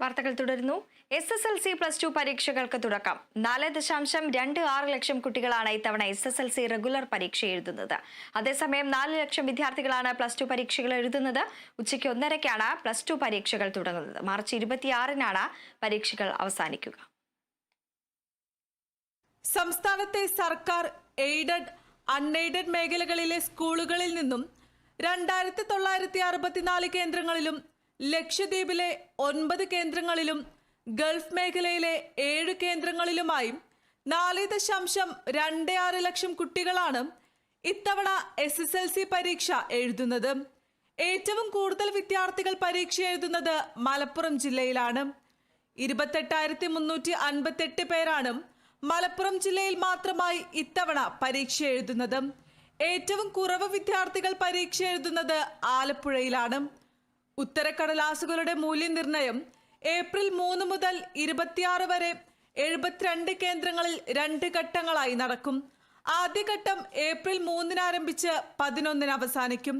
വാർത്തകൾ തുടരുന്നു. S S L C plus two പരീക്ഷകൾക്ക് തുടക്കം. നാല് ദശാംശം രണ്ട് ആറ് ലക്ഷം കുട്ടികളാണ് ഇത്തവണ S S L C regular പരീക്ഷ എഴുതുന്നത്. അതേസമയം നാല് ലക്ഷം വിദ്യാർത്ഥികളാണ് പ്ലസ് ടു പരീക്ഷകൾ എഴുതുന്നത്. ഉച്ചയ്ക്ക് ഒന്നരയ്ക്കാണ് പ്ലസ് ടു പരീക്ഷകൾ തുടങ്ങുന്നത്. മാർച്ച് ഇരുപത്തിയാറിനാണ് പരീക്ഷകൾ അവസാനിക്കുക. സംസ്ഥാനത്തെ സർക്കാർ എയ്ഡഡ് അൺഎയ്ഡഡ് മേഖലകളിലെ സ്കൂളുകളിൽ നിന്നും രണ്ടായിരത്തി തൊള്ളായിരത്തി അറുപത്തിനാല് കേന്ദ്രങ്ങളിലും ലക്ഷദ്വീപിലെ ഒൻപത് കേന്ദ്രങ്ങളിലും ഗൾഫ് മേഖലയിലെ ഏഴ് കേന്ദ്രങ്ങളിലുമായി നാല് ദശാംശം രണ്ട് ആറ് ലക്ഷം കുട്ടികളാണ് ഇത്തവണ എസ് എസ് എൽ സി പരീക്ഷ എഴുതുന്നത്. ഏറ്റവും കൂടുതൽ വിദ്യാർത്ഥികൾ പരീക്ഷ എഴുതുന്നത് മലപ്പുറം ജില്ലയിലാണ്. ഇരുപത്തെട്ടായിരത്തി മുന്നൂറ്റി അൻപത്തെട്ട് പേരാണ് മലപ്പുറം ജില്ലയിൽ മാത്രമായി ഇത്തവണ പരീക്ഷ എഴുതുന്നത്. ഏറ്റവും കുറവ് വിദ്യാർത്ഥികൾ പരീക്ഷ എഴുതുന്നത് ആലപ്പുഴയിലാണ്. ഉത്തരക്കടലാസുകളുടെ മൂല്യനിർണയം ഏപ്രിൽ മൂന്ന് മുതൽ ഇരുപത്തിയാറ് വരെ എഴുപത്തിരണ്ട് കേന്ദ്രങ്ങളിൽ രണ്ട് ഘട്ടങ്ങളായി നടക്കും. ആദ്യഘട്ടം ഏപ്രിൽ മൂന്നിന് ആരംഭിച്ച് പതിനൊന്നിന് അവസാനിക്കും.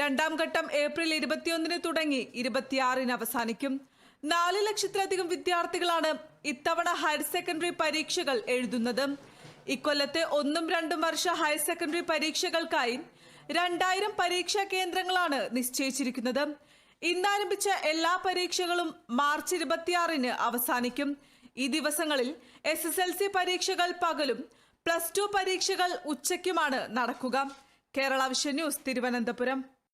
രണ്ടാം ഘട്ടം ഏപ്രിൽ ഇരുപത്തിയൊന്നിന് തുടങ്ങി ഇരുപത്തിയാറിന് അവസാനിക്കും. നാല് ലക്ഷത്തിലധികം വിദ്യാർത്ഥികളാണ് ഇത്തവണ ഹയർ സെക്കൻഡറി പരീക്ഷകൾ എഴുതുന്നത്. ഇക്കൊല്ലത്തെ ഒന്നും രണ്ടും വർഷ ഹയർ സെക്കൻഡറി പരീക്ഷകൾക്കായി രണ്ടായിരം പരീക്ഷാ കേന്ദ്രങ്ങളാണ് നിശ്ചയിച്ചിരിക്കുന്നത്. ഇന്നാരംഭിച്ച എല്ലാ പരീക്ഷകളും മാർച്ച് ഇരുപത്തിയാറിന് അവസാനിക്കും. ഈ ദിവസങ്ങളിൽ എസ് എസ് എൽ സി പരീക്ഷകൾ പകലും പ്ലസ് ടു പരീക്ഷകൾ ഉച്ചയ്ക്കുമാണ് നടക്കുക. Kerala vision news Thiruvananthapuram.